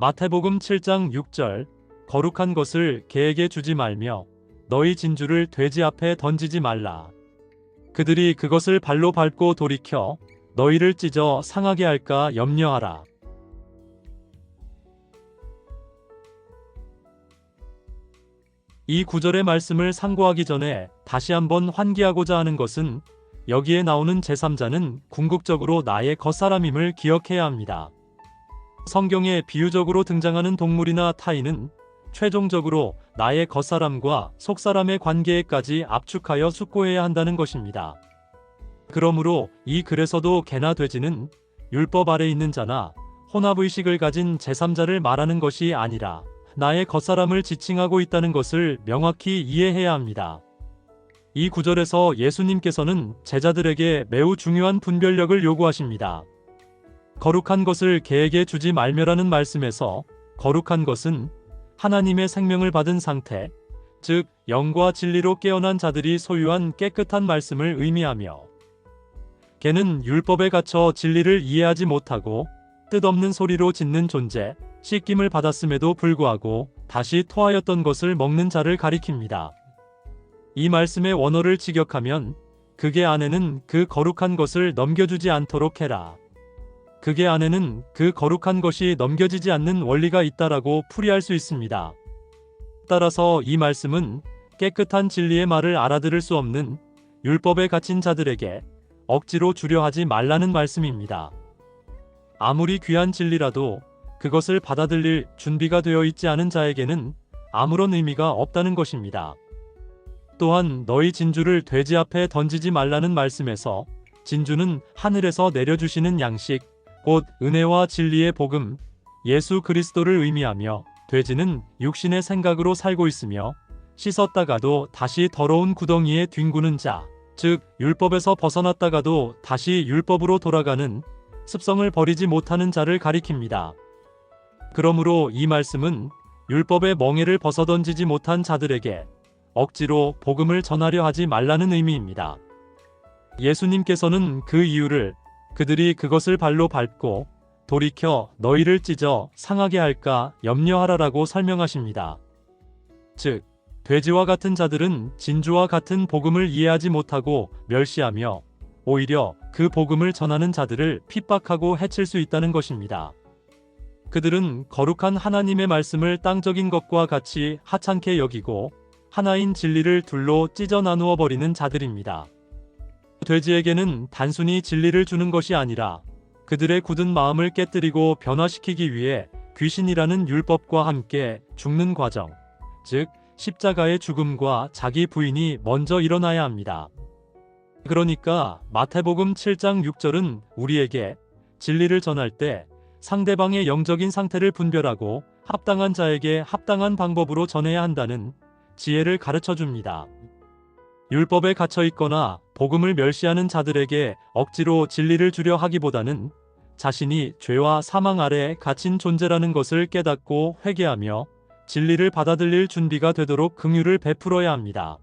마태복음 7장 6절 거룩한 것을 개에게 주지 말며 너희 진주를 돼지 앞에 던지지 말라. 그들이 그것을 발로 밟고 돌이켜 너희를 찢어 상하게 할까 염려하라. 이 구절의 말씀을 상고하기 전에 다시 한번 환기하고자 하는 것은 여기에 나오는 제3자는 궁극적으로 나의 겉사람임을 기억해야 합니다. 성경에 비유적으로 등장하는 동물이나 타인은 최종적으로 나의 겉사람과 속사람의 관계에까지 압축하여 숙고해야 한다는 것입니다. 그러므로 이 글에서도 개나 돼지는 율법 아래 있는 자나 혼합의식을 가진 제3자를 말하는 것이 아니라 나의 겉사람을 지칭하고 있다는 것을 명확히 이해해야 합니다. 이 구절에서 예수님께서는 제자들에게 매우 중요한 분별력을 요구하십니다. 거룩한 것을 개에게 주지 말며라는 말씀에서 거룩한 것은 하나님의 생명을 받은 상태, 즉 영과 진리로 깨어난 자들이 소유한 깨끗한 말씀을 의미하며 개는 율법에 갇혀 진리를 이해하지 못하고 뜻없는 소리로 짖는 존재, 씻김을 받았음에도 불구하고 다시 토하였던 것을 먹는 자를 가리킵니다. 이 말씀의 원어를 직역하면 그게 안에는 그 거룩한 것을 넘겨주지 않도록 해라. 그게 안에는 그 거룩한 것이 넘겨지지 않는 원리가 있다라고 풀이할 수 있습니다. 따라서 이 말씀은 깨끗한 진리의 말을 알아들을 수 없는 율법에 갇힌 자들에게 억지로 주려 하지 말라는 말씀입니다. 아무리 귀한 진리라도 그것을 받아들일 준비가 되어 있지 않은 자에게는 아무런 의미가 없다는 것입니다. 또한 너희 진주를 돼지 앞에 던지지 말라는 말씀에서 진주는 하늘에서 내려주시는 양식, 곧 은혜와 진리의 복음, 예수 그리스도를 의미하며 돼지는 육신의 생각으로 살고 있으며 씻었다가도 다시 더러운 구덩이에 뒹구는 자, 즉 율법에서 벗어났다가도 다시 율법으로 돌아가는 습성을 버리지 못하는 자를 가리킵니다. 그러므로 이 말씀은 율법의 멍에를 벗어던지지 못한 자들에게 억지로 복음을 전하려 하지 말라는 의미입니다. 예수님께서는 그 이유를 그들이 그것을 발로 밟고 돌이켜 너희를 찢어 상하게 할까 염려하라라고 설명하십니다. 즉, 돼지와 같은 자들은 진주와 같은 복음을 이해하지 못하고 멸시하며 오히려 그 복음을 전하는 자들을 핍박하고 해칠 수 있다는 것입니다. 그들은 거룩한 하나님의 말씀을 땅적인 것과 같이 하찮게 여기고 하나인 진리를 둘로 찢어 나누어 버리는 자들입니다. 돼지에게는 단순히 진리를 주는 것이 아니라 그들의 굳은 마음을 깨뜨리고 변화시키기 위해 귀신이라는 율법과 함께 죽는 과정, 즉 십자가의 죽음과 자기 부인이 먼저 일어나야 합니다. 그러니까 마태복음 7장 6절은 우리에게 진리를 전할 때 상대방의 영적인 상태를 분별하고 합당한 자에게 합당한 방법으로 전해야 한다는 지혜를 가르쳐 줍니다. 율법에 갇혀 있거나 복음을 멸시하는 자들에게 억지로 진리를 주려 하기보다는 자신이 죄와 사망 아래에 갇힌 존재라는 것을 깨닫고 회개하며 진리를 받아들일 준비가 되도록 긍휼을 베풀어야 합니다.